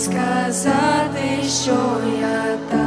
сказати, що я так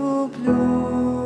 люблю.